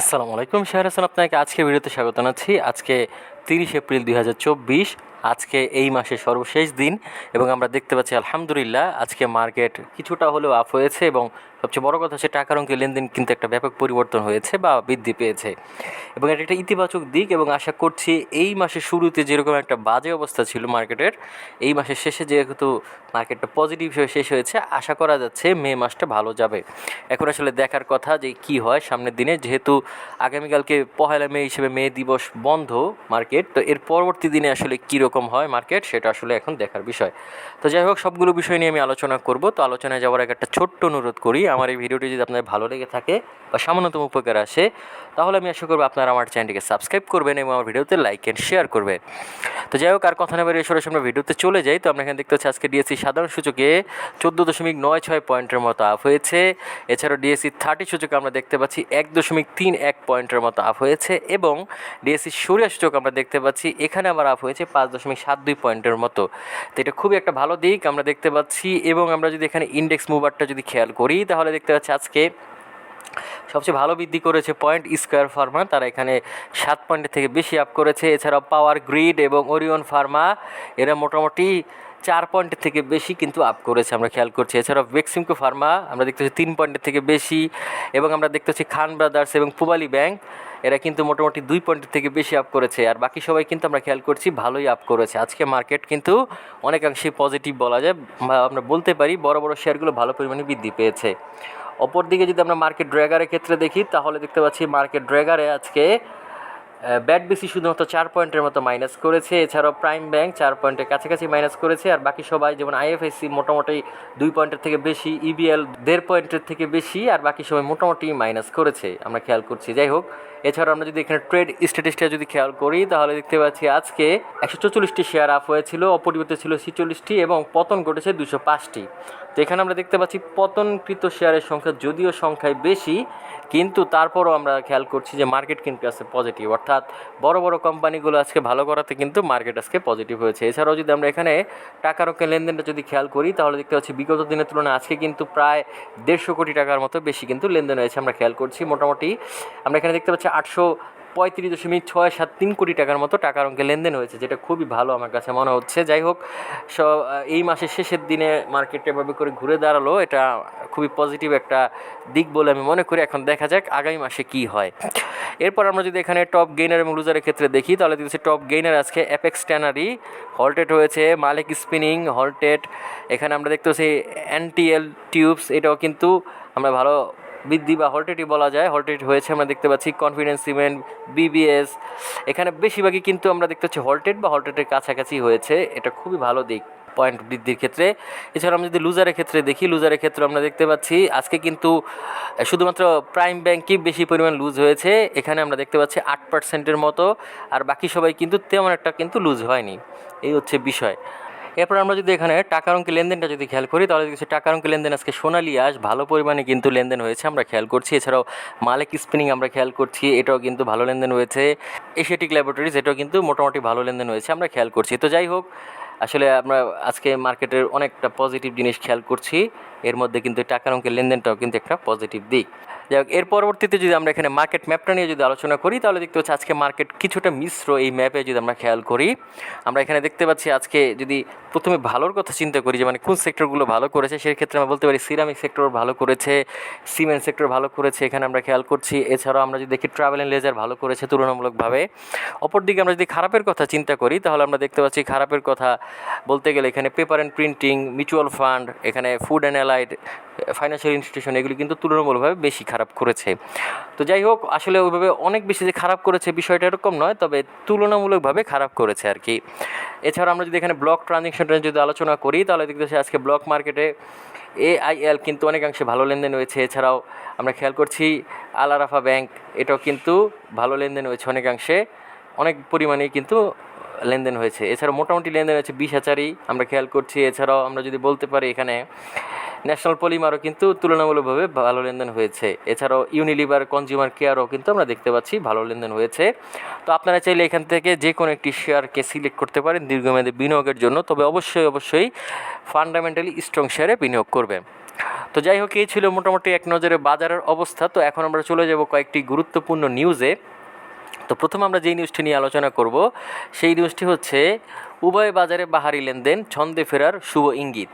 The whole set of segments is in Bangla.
আসসালামু আলাইকুম শাহর হাসান আপনাকে আজকে ভিডিওতে স্বাগত জানাচ্ছি। আজকে তিরিশ এপ্রিল দুই হাজার চব্বিশ আজকে এই মাসের সর্বশেষ দিন এবং আমরা দেখতে পাচ্ছি, আলহামদুলিল্লাহ, আজকে মার্কেট কিছুটা হলেও আপ হয়েছে এবং সবচেয়ে বড় কথা হচ্ছে টাকার অঙ্কের লেনদেন কিন্তু একটা ব্যাপক পরিবর্তন হয়েছে বা বৃদ্ধি পেয়েছে। এবং এটা একটা ইতিবাচক দিক এবং আশা করছি এই মাসের শুরুতে যেরকম একটা বাজে অবস্থা ছিল মার্কেটের, এই মাসের শেষে যেহেতু মার্কেটটা পজিটিভ হিসেবে শেষ হয়েছে, আশা করা যাচ্ছে মে মাসটা ভালো যাবে। এখন আসলে দেখার কথা যে কি হয় সামনের দিনে, যেহেতু আগামীকালকে পহেলা মে হিসেবে মে দিবস বন্ধ মার্কেট, তো এর পরবর্তী দিনে আসলে কীরকম হয় মার্কেট সেটা আসলে এখন দেখার বিষয়। তো যাই হোক, সবগুলো বিষয় নিয়ে আমি আলোচনা করব। তো আলোচনায় যাওয়ার আগে একটা ছোট্ট অনুরোধ করি, আমার এই ভিডিওটি যদি আপনার ভালো লেগে থাকে বা সামান্যতম উপকার আসে, তাহলে আমি আশা করব আপনারা আমার চ্যানেলটিকে সাবস্ক্রাইব করবেন এবং আমার ভিডিওতে লাইক অ্যান্ড শেয়ার করবেন। তো যাই হোক, আর কথা না বেরিয়ে সরাসরি আমরা ভিডিওতে চলে যাই। তো আমরা এখানে দেখতে পাচ্ছি আজকে ডিএসসি সাধারণ সূচকে চোদ্দ দশমিক নয় ছয় পয়েন্টের মতো আপ হয়েছে। এছাড়াও ডিএসসি থার্টি সূচকে আমরা দেখতে পাচ্ছি এক দশমিক তিন এক পয়েন্টের মতো আপ হয়েছে এবং ডিএসসি সূর্য সূচক আমরা দেখতে পাচ্ছি, এখানে আবার আপ হয়েছে পাঁচ সাত দুই পয়েন্টের মতো। তো এটা খুবই একটা ভালো দিক আমরা দেখতে পাচ্ছি এবং আমরা যদি এখানে ইন্ডেক্স মুভারটা যদি খেয়াল করি, তাহলে দেখতে পাচ্ছি আজকে সবচেয়ে ভালো বৃদ্ধি করেছে পয়েন্ট স্কোয়ার ফার্মা তারা এখানে সাত পয়েন্টের থেকে বেশি আপ করেছে। এছাড়াও পাওয়ার গ্রিড এবং ওরিয়ন ফার্মা এরা মোটামুটি চার পয়েন্টের থেকে বেশি কিন্তু আপ করেছে, আমরা খেয়াল করছি। এছাড়াও বেক্সিমকো ফার্মা আমরা দেখতে পাচ্ছি তিন পয়েন্টের থেকে বেশি, এবং আমরা দেখতে পাচ্ছি খান ব্রাদার্স এবং পুবালি ব্যাংক এরা কিন্তু মোটামুটি দুই পয়েন্টের থেকে বেশি আপ করেছে। আর বাকি সবাই কিন্তু আমরা খেয়াল করছি ভালোই আপ করেছে। আজকে মার্কেট কিন্তু অনেকাংশে পজিটিভ বলা যায়, বা আমরা বলতে পারি বড় বড় শেয়ারগুলো ভালো পরিমাণে বৃদ্ধি পেয়েছে। অপরদিকে যদি আমরা মার্কেট ড্র্যাগারের ক্ষেত্রে দেখি, তাহলে দেখতে পাচ্ছি মার্কেট ড্র্যাগারে আজকে ব্যাট বিসি শুধুমাত্র চার পয়েন্টের মতো মাইনাস করেছে। এছাড়াও প্রাইম ব্যাংক চার পয়েন্টের কাছাকাছি মাইনাস করেছে। আর বাকি সবাই যেমন আইএফআইসি মোটামুটি দুই পয়েন্টের থেকে বেশি ইবিএল দেড় পয়েন্টের থেকে বেশি, আর বাকি সবাই মোটামুটি মাইনাস করেছে। আমরা খেয়াল করছি। যাই হোক, এছাড়াও আমরা যদি এখানে ট্রেড স্ট্যাটিসটা যদি খেয়াল করি, তাহলে দেখতে পাচ্ছি আজকে একশো চৌচল্লিশটি শেয়ার আপ হয়েছিল, অপরিবর্তিত ছিল ছিচল্লিশটি এবং পতন ঘটেছে দুশো পাঁচটি। তো এখানে আমরা দেখতে পাচ্ছি পতনকৃত শেয়ারের সংখ্যা, যদিও সংখ্যায় বেশি কিন্তু তারপরও আমরা খেয়াল করছি যে মার্কেট কিন্তু আছে পজিটিভ অর্থাৎ বড় বড় কোম্পানিগুলো আজকে ভালো করাতে কিন্তু মার্কেট আজকে পজিটিভ হয়েছে। এছাড়াও যদি আমরা এখানে টাকার ওকে লেনদেনটা যদি খেয়াল করি, তাহলে দেখতে পাচ্ছি বিগত দিনের তুলনায় আজকে কিন্তু প্রায় দেড়শো কোটি টাকার মতো বেশি কিন্তু লেনদেন হয়েছে আমরা খেয়াল করছি। মোটামুটি আমরা এখানে দেখতে পাচ্ছি আটশো পঁয়ত্রিশ দশমিক ছয় সাত তিন কোটি টাকার মতো টাকার অঙ্কে লেনদেন হয়েছে, যেটা খুবই ভালো আমার কাছে মনে হচ্ছে। যাই হোক, সব এই মাসের শেষের দিনে মার্কেটে এভাবে করে ঘুরে দাঁড়াল, এটা খুবই পজিটিভ একটা দিক বলে আমি মনে করি। এখন দেখা যাক আগামী মাসে কি হয়। এরপর আমরা যদি এখানে টপ গেইনার এবং লুজারের ক্ষেত্রে দেখি, তাহলে দেখছি টপ গেইনার আজকে অ্যাপেক্স ট্যানারি হল্টেড হয়েছে মালিক স্পিনিং হল্টেড এখানে আমরা দেখতে পাচ্ছি অ্যান্টিএল টিউবস এটাও কিন্তু আমরা ভালো বৃদ্ধি বা হল্টেটি বলা যায়। হল্টেট হয়েছে, আমরা দেখতে পাচ্ছি কনফিডেন্স সিমেন্ট বিবিএস এখানে বেশিরভাগই কিন্তু আমরা দেখতে পাচ্ছি হল্টেড বা হল্টেটের কাছাকাছি হয়েছে। এটা খুবই ভালো দিক পয়েন্ট বৃদ্ধির ক্ষেত্রে। এছাড়া আমরা যদি লুজারের ক্ষেত্রে দেখি লুজারের ক্ষেত্রে আমরা দেখতে পাচ্ছি, আজকে কিন্তু শুধুমাত্র প্রাইম ব্যাংকই বেশি পরিমাণ লুজ হয়েছে। এখানে আমরা দেখতে পাচ্ছি আট পার্সেন্টের মতো, আর বাকি সবাই কিন্তু তেমন একটা কিন্তু লুজ হয়নি। এই হচ্ছে বিষয়। এরপর আমরা যদি এখানে টাকার অঙ্কের লেনদেনটা যদি খেয়াল করি, তাহলে দেখছি টাকার অঙ্কের লেনদেন আজকে সোনালি আস ভালো পরিমাণে কিন্তু লেনদেন হয়েছে আমরা খেয়াল করছি। এছাড়াও মালিক স্পিনিং আমরা খেয়াল করছি, এটাও কিন্তু ভালো লেনদেন হয়েছে। এশিয়াটিক ল্যাবরেটরিজ এটাও কিন্তু মোটামুটি ভালো লেনদেন হয়েছে আমরা খেয়াল করছি। তো যাই হোক, আসলে আমরা আজকে মার্কেটের অনেকটা পজিটিভ জিনিস খেয়াল করছি। এর মধ্যে কিন্তু টাকার অঙ্কের লেনদেনটাও কিন্তু একটা পজিটিভ দিক। যাই হোক, এর পরবর্তীতে যদি আমরা এখানে মার্কেট ম্যাপটা নিয়ে যদি আলোচনা করি, তাহলে দেখতে পাচ্ছি আজকে মার্কেট কিছুটা মিশ্র এই ম্যাপে যদি আমরা খেয়াল করি। আমরা এখানে দেখতে পাচ্ছি আজকে যদি প্রথমে ভালোর কথা চিন্তা করি, যে মানে কোন সেক্টরগুলো ভালো করেছে, সেক্ষেত্রে আমরা বলতে পারি সিরামিক সেক্টর ভালো করেছে সিমেন্ট সেক্টর ভালো করেছে, এখানে আমরা খেয়াল করছি। এছাড়াও আমরা যদি দেখি ট্রাভেল অ্যান্ড লেজার ভালো করেছে তুলনামূলকভাবে। অপরদিকে আমরা যদি খারাপের কথা চিন্তা করি, তাহলে আমরা দেখতে পাচ্ছি খারাপের কথা বলতে গেলে এখানে paper and printing mutual fund এখানে food and allied financial institution এগুলি কিন্তু তুলনামূলকভাবে বেশি খারাপ করেছে। তো যাই হোক, আসলে ওইভাবে অনেক বেশি যে খারাপ করেছে বিষয়টা এরকম নয়, তবে তুলনামূলকভাবে খারাপ করেছে আর কি এছাড়া আমরা যদি এখানে ব্লক ট্রানজেকশনটা যদি আলোচনা করি, তাহলে দেখতে পাচ্ছি আজকে ব্লক মার্কেটে এআইএল কিন্তু অনেকাংশে ভালো লেনদেন হয়েছে। এছাড়াও আমরা খেয়াল করছি আলারাফা ব্যাংক এটাও কিন্তু ভালো লেনদেন হয়েছে অনেকাংশে। অনেক পরিমাণে কিন্তু লেনদেন হয়েছে। এছাড়াও মোটামুটি লেনদেন হয়েছে বিশ হাজারই। আমরা খেয়াল করছি, এছাড়াও আমরা যদি বলতে পারি এখানে ন্যাশনাল পলিমারও কিন্তু তুলনামূলকভাবে ভালো লেনদেন হয়েছে। এছাড়াও ইউনিলিভার কনজিউমার কেয়ারও কিন্তু আমরা দেখতে পাচ্ছি ভালো লেনদেন হয়েছে। তো আপনারা চাইলে এখান থেকে যে কোনো একটি শেয়ারকে সিলেক্ট করতে পারেন দীর্ঘমেয়াদী বিনিয়োগের জন্য। তবে অবশ্যই অবশ্যই ফান্ডামেন্টালি স্ট্রং শেয়ারে বিনিয়োগ করবেন। তো যাই হোক, এই ছিল মোটামুটি এক নজরে বাজারের অবস্থা। তো এখন আমরা চলে যাব কয়েকটি গুরুত্বপূর্ণ নিউজে। তো প্রথম আমরা যেই নিউজটি নিয়ে আলোচনা করব, সেই নিউজটি হচ্ছে, উভয় বাজারে বাহারি লেনদেন, ছন্দে ফেরার শুভ ইঙ্গিত।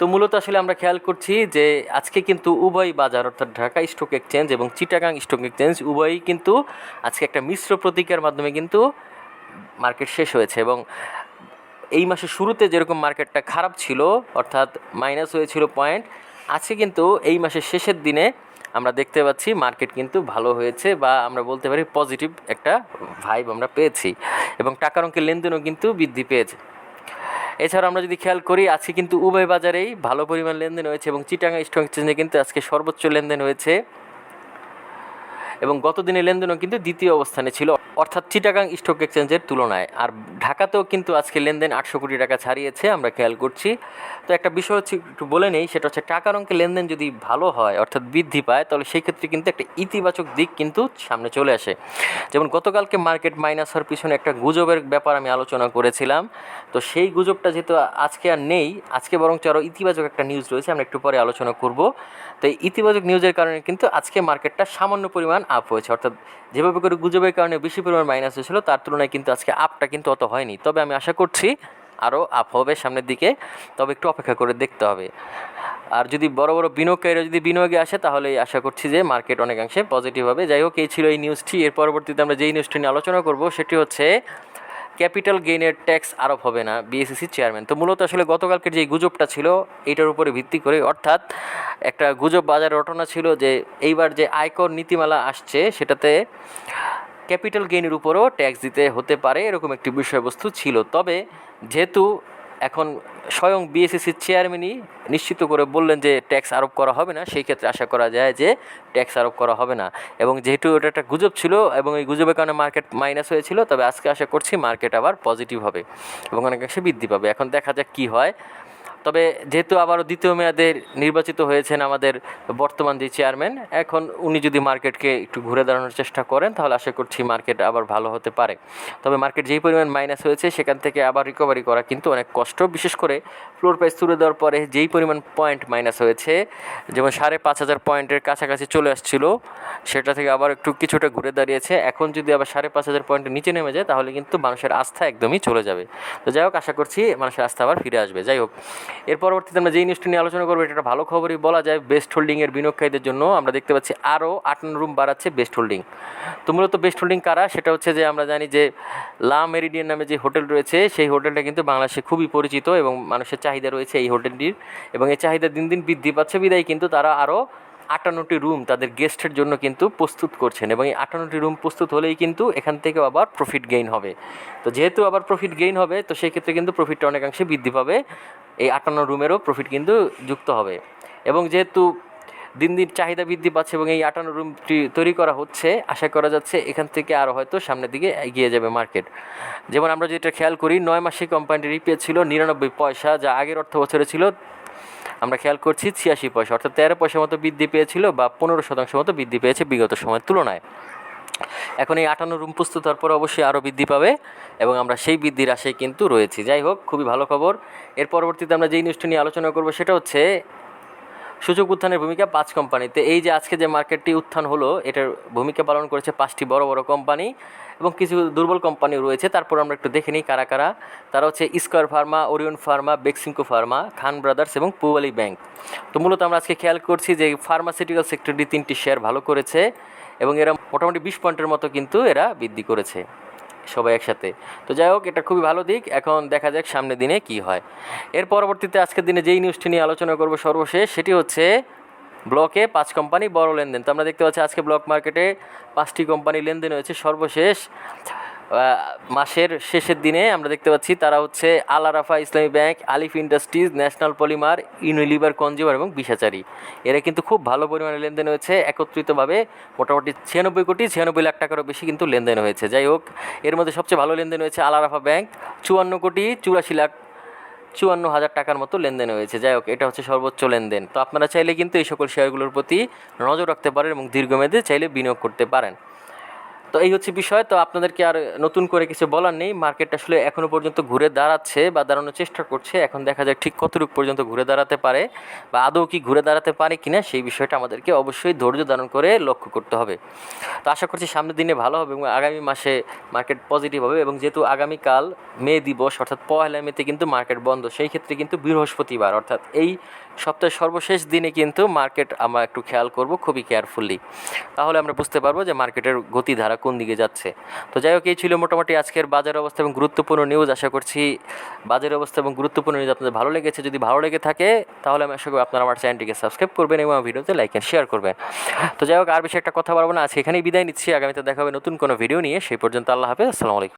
তো মূলত আসলে আমরা খেয়াল করছি যে আজকে কিন্তু উভয় বাজার, অর্থাৎ ঢাকা স্টক এক্সচেঞ্জ এবং চিটাগাং স্টক এক্সচেঞ্জ উভয়ই কিন্তু আজকে একটা মিশ্র প্রতিকার মাধ্যমে কিন্তু মার্কেট শেষ হয়েছে এবং এই মাসের শুরুতে যেরকম মার্কেটটা খারাপ ছিল, অর্থাৎ মাইনাস হয়েছিল পয়েন্ট, আজকে কিন্তু এই মাসের শেষের দিনে আমরা দেখতে পাচ্ছি মার্কেট কিন্তু ভালো হয়েছে বা আমরা বলতে পারি পজিটিভ একটা ভাইব আমরা পেয়েছি এবং টাকার অঙ্কের লেনদেনও কিন্তু বৃদ্ধি পেয়েছে। এছাড়া আমরা যদি খেয়াল করি, আজকে কিন্তু উভয় বাজারেই ভালো পরিমাণ লেনদেন হয়েছে এবং চিটাঙ্গা স্টক এক্সচেঞ্জে কিন্তু আজকে সর্বোচ্চ লেনদেন হয়েছে। এবং গত দিনের লেনদেনও কিন্তু দ্বিতীয় অবস্থানে ছিল। অর্থাৎ চিটাগাং স্টক এক্সচেঞ্জের তুলনায়। আর ঢাকাতেও কিন্তু আজকে লেনদেন আটশো কোটি টাকা ছাড়িয়েছে, আমরা খেয়াল করছি। তো একটা বিষয় হচ্ছে, একটু বলে নেই, সেটা হচ্ছে টাকার অঙ্কে লেনদেন যদি ভালো হয়, অর্থাৎ বৃদ্ধি পায়, তাহলে সেই ক্ষেত্রে কিন্তু একটা ইতিবাচক দিক কিন্তু সামনে চলে আসে। যেমন গতকালকে মার্কেট মাইনাস হওয়ার পিছনে একটা গুজবের ব্যাপার আমি আলোচনা করেছিলাম। তো সেই গুজবটা যেহেতু আজকে আর নেই, আজকে বরং আরও ইতিবাচক একটা নিউজ রয়েছে, আমরা একটু পরে আলোচনা করব। তো এই ইতিবাচক নিউজের কারণে কিন্তু আজকে মার্কেটটা সামান্য পরিমাণ আপ হয়েছে। অর্থাৎ যেভাবে করে গুজবের কারণে বেশি পরিমাণ মাইনাস হয়েছিল, তার তুলনায় কিন্তু আজকে আপটা কিন্তু অত হয়নি। তবে আমি আশা করছি আরও আপ হবে সামনের দিকে। তবে একটু অপেক্ষা করে দেখতে হবে। আর যদি বড় বড় বিনিয়োগকারীরা যদি বিনিয়োগে আসে, তাহলে আশা করছি যে মার্কেট অনেকাংশে পজিটিভ হবে। যাই হোক, এই ছিল এই নিউজটি এর পরবর্তীতে আমরা যেই নিউজটি নিয়ে আলোচনা করব, সেটি হচ্ছে ক্যাপিটাল গেইনের ট্যাক্স আরোপ হবে না বিএসসিসি চেয়ারম্যান। তো মূলত আসলে গতকালকের যে গুজবটা ছিল এটার উপরে ভিত্তি করে অর্থাৎ একটা গুজব বাজার রটনা ছিল যে এইবার যে আয়কর নীতিমালা আসছে, সেটাতে ক্যাপিটাল গেইনের উপরও ট্যাক্স দিতে হতে পারে, এরকম একটি বিষয়বস্তু ছিল। তবে যেহেতু এখন স্বয়ং বিএসসিসির চেয়ারম্যানই নিশ্চিত করে বললেন যে ট্যাক্স আরোপ করা হবে না। সেই ক্ষেত্রে আশা করা যায় যে ট্যাক্স আরোপ করা হবে না। এবং যেহেতু ওটা একটা গুজব ছিল এবং এই গুজবের কারণে মার্কেট মাইনাস হয়েছিল, তবে আজকে আশা করছি মার্কেট আবার পজিটিভ হবে এবং অনেকাংশে বৃদ্ধি পাবে। এখন দেখা যাক কী হয়। তবে যেহেতু আবারও দ্বিতীয় মেয়াদে নির্বাচিত হয়েছেন আমাদের বর্তমান যে চেয়ারম্যান, এখন উনি যদি মার্কেটকে একটু ঘুরে দাঁড়ানোর চেষ্টা করেন, তাহলে আশা করছি মার্কেট আবার ভালো হতে পারে। তবে মার্কেট যেই পরিমাণ মাইনাস হয়েছে, সেখান থেকে আবার রিকভারি করা কিন্তু অনেক কষ্ট। বিশেষ করে ফ্লোর প্রাইস তুলে দেওয়ার পরে যেই পরিমাণ পয়েন্ট মাইনাস হয়েছে, যেমন সাড়ে পাঁচ হাজার পয়েন্টের কাছাকাছি চলে আসছিল, সেটা থেকে আবার একটু কিছুটা ঘুরে দাঁড়িয়েছে। এখন যদি আবার সাড়ে পাঁচ হাজার পয়েন্টের নিচে নেমে যায়, তাহলে কিন্তু মানুষের আস্থা একদমই চলে যাবে। তো যাই হোক, আশা করছি মানুষের আস্থা আবার ফিরে আসবে। যাই হোক এর পরবর্তীতে আমরা যেই নিউজটি নিয়ে আলোচনা করব এটা ভালো খবরই বলা যায় বেস্ট হোল্ডিংয়ের বিনিয়োগকারীদের জন্য আমরা দেখতে পাচ্ছি আরও আটান্ন রুম বাড়াচ্ছে বেস্ট হোল্ডিং তো মূলত বেস্ট হোল্ডিং কারা? সেটা হচ্ছে যে আমরা জানি যে লা মেরিডিয়ান নামে যে হোটেল রয়েছে, সেই হোটেলটা কিন্তু বাংলাদেশে খুবই পরিচিত এবং মানুষের চাহিদা রয়েছে এই হোটেলটির এবং এই চাহিদা দিন দিন বৃদ্ধি পাচ্ছে। বিদায় কিন্তু তারা আরও আটান্নটি রুম তাদের গেস্টের জন্য কিন্তু প্রস্তুত করছেন এবং এই আটান্নটি রুম প্রস্তুত হলেই কিন্তু এখান থেকেও আবার প্রফিট গেইন হবে। তো যেহেতু আবার প্রফিট গেইন হবে, তো সেক্ষেত্রে কিন্তু প্রফিটটা অনেকাংশে বৃদ্ধি পাবে। এই আটান্ন রুমেরও প্রফিট কিন্তু যুক্ত হবে। এবং যেহেতু দিন দিন চাহিদা বৃদ্ধি পাচ্ছে এবং এই আটান্ন রুমটি তৈরি করা হচ্ছে, আশা করা যাচ্ছে এখান থেকে আরও হয়তো সামনের দিকে এগিয়ে যাবে মার্কেট যেমন আমরা যেটা খেয়াল করি, নয় মাসে কোম্পানিটির ইপিএ ছিল নিরানব্বই পয়সা, যা আগের অর্থ বছরে ছিল আমরা খেয়াল করছি ছিয়াশি পয়সা, অর্থাৎ তেরো পয়সা মতো বৃদ্ধি পেয়েছিল বা পনেরো শতাংশ মতো বৃদ্ধি পেয়েছে বিগত সময়ের তুলনায়। এখন এই আটান্ন রুম প্রস্তুত হওয়ার পর অবশ্যই আরও বৃদ্ধি পাবে এবং আমরা সেই বৃদ্ধির আশায় কিন্তু রয়েছি। যাই হোক, খুবই ভালো খবর। এর পরবর্তীতে আমরা যেই নিউজটি নিয়ে আলোচনা করব সেটা হচ্ছে সূচক উত্থানের ভূমিকা পাঁচ কোম্পানিতে। এই যে আজকে যে মার্কেটটি উত্থান হলো, এটার ভূমিকা পালন করেছে পাঁচটি বড় বড় কোম্পানি এবং কিছু দুর্বল কোম্পানি রয়েছে। তারপর আমরা একটু দেখে নিই কারা কারা। তারা হচ্ছে square pharma Orion pharma Beximco pharma Khan brothers এবং পুবালি ব্যাংক তো মূলত আমরা আজকে খেয়াল করছি যে ফার্মাসিউটিক্যাল সেক্টরটি তিনটি শেয়ার ভালো করেছে এবং এরা মোটামুটি বিশ পয়েন্টের মতো কিন্তু এরা বৃদ্ধি করেছে। সবাই একসাথে। তো যাই হোক, এটা খুবই ভালো দিক। এখন দেখা যাক সামনে দিনে কি হয়। এর পরবর্তীতে আজকের দিনে যেই নিউজটি নিয়ে আলোচনা করব সর্বশেষ, সেটি হচ্ছে ব্লকে পাঁচ কোম্পানি বড় লেনদেন। তো আমরা দেখতে পাচ্ছি আজকে ব্লক মার্কেটে পাঁচটি কোম্পানি লেনদেন হয়েছে সর্বশেষ। মাসের শেষের দিনে আমরা দেখতে পাচ্ছি তারা হচ্ছে আল Arafa Islami bank, Alif industries, national polymer, Unilever consumer এবং বিশাচারী এরা কিন্তু খুব ভালো পরিমাণে লেনদেন হয়েছে, একত্রিতভাবে মোটামুটি ছিয়ানব্বই কোটি, ছিয়ানব্বই লাখ টাকারও বেশি কিন্তু লেনদেন হয়েছে। যাই হোক, এর মধ্যে সবচেয়ে ভালো লেনদেন হয়েছে আল আরাফা ব্যাংক, চুয়ান্ন কোটি চুরাশি লাখ, চুয়ান্ন হাজার টাকার মতো লেনদেন হয়েছে। যাই হোক, এটা হচ্ছে সর্বোচ্চ লেনদেন। তো আপনারা চাইলে কিন্তু এই সকল শেয়ারগুলোর প্রতি নজর রাখতে পারেন এবং দীর্ঘমেয়াদে চাইলে বিনিয়োগ করতে পারেন। তো এই হচ্ছে বিষয়। তো আপনাদেরকে আর নতুন করে কিছু বলার নেই। মার্কেট আসলে এখনও পর্যন্ত ঘুরে দাঁড়াচ্ছে বা দাঁড়ানোর চেষ্টা করছে। এখন দেখা যাক ঠিক কতটুকু পর্যন্ত ঘুরে দাঁড়াতে পারে বা আদৌ কি ঘুরে দাঁড়াতে পারে কিনা সেই বিষয়টা আমাদেরকে অবশ্যই ধৈর্য ধারণ করে লক্ষ্য করতে হবে। তো আশা করছি সামনের দিনে ভালো হবে এবং আগামী মাসে মার্কেট পজিটিভ হবে এবং যেহেতু আগামীকাল মে দিবস অর্থাৎ পয়লা মেতে কিন্তু মার্কেট বন্ধ, সেই ক্ষেত্রে কিন্তু বৃহস্পতিবার অর্থাৎ এই সপ্তাহের সর্বশেষ দিনে কিন্তু মার্কেট আমরা একটু খেয়াল করব খুবই কেয়ারফুলি। তাহলে আমরা বুঝতে পারব যে মার্কেটের গতিধারা কোন দিকে যাচ্ছে। তো যাই হোক, এই ছিল মোটামুটি আজকের বাজার অবস্থা এবং গুরুত্বপূর্ণ নিউজ আশা করছি বাজার অবস্থা এবং গুরুত্বপূর্ণ নিউজ আপনাদের ভালো লেগেছে। যদি ভালো লেগে থাকে, তাহলে আমি আশা করি আপনারা আমার চ্যানেলটিকে সাবস্ক্রাইব করবেন এবং ভিডিওতে লাইক অ্যান্ড শেয়ার করবেন। তো যাই হোক, আর বেশি একটা কথা বলব না। আজকে এখানেই বিদায় নিচ্ছি। আগামীতে দেখা হবে নতুন কোনো ভিডিও নিয়ে। সেই পর্যন্ত আল্লাহ হাফেজ। আসসালামু আলাইকুম।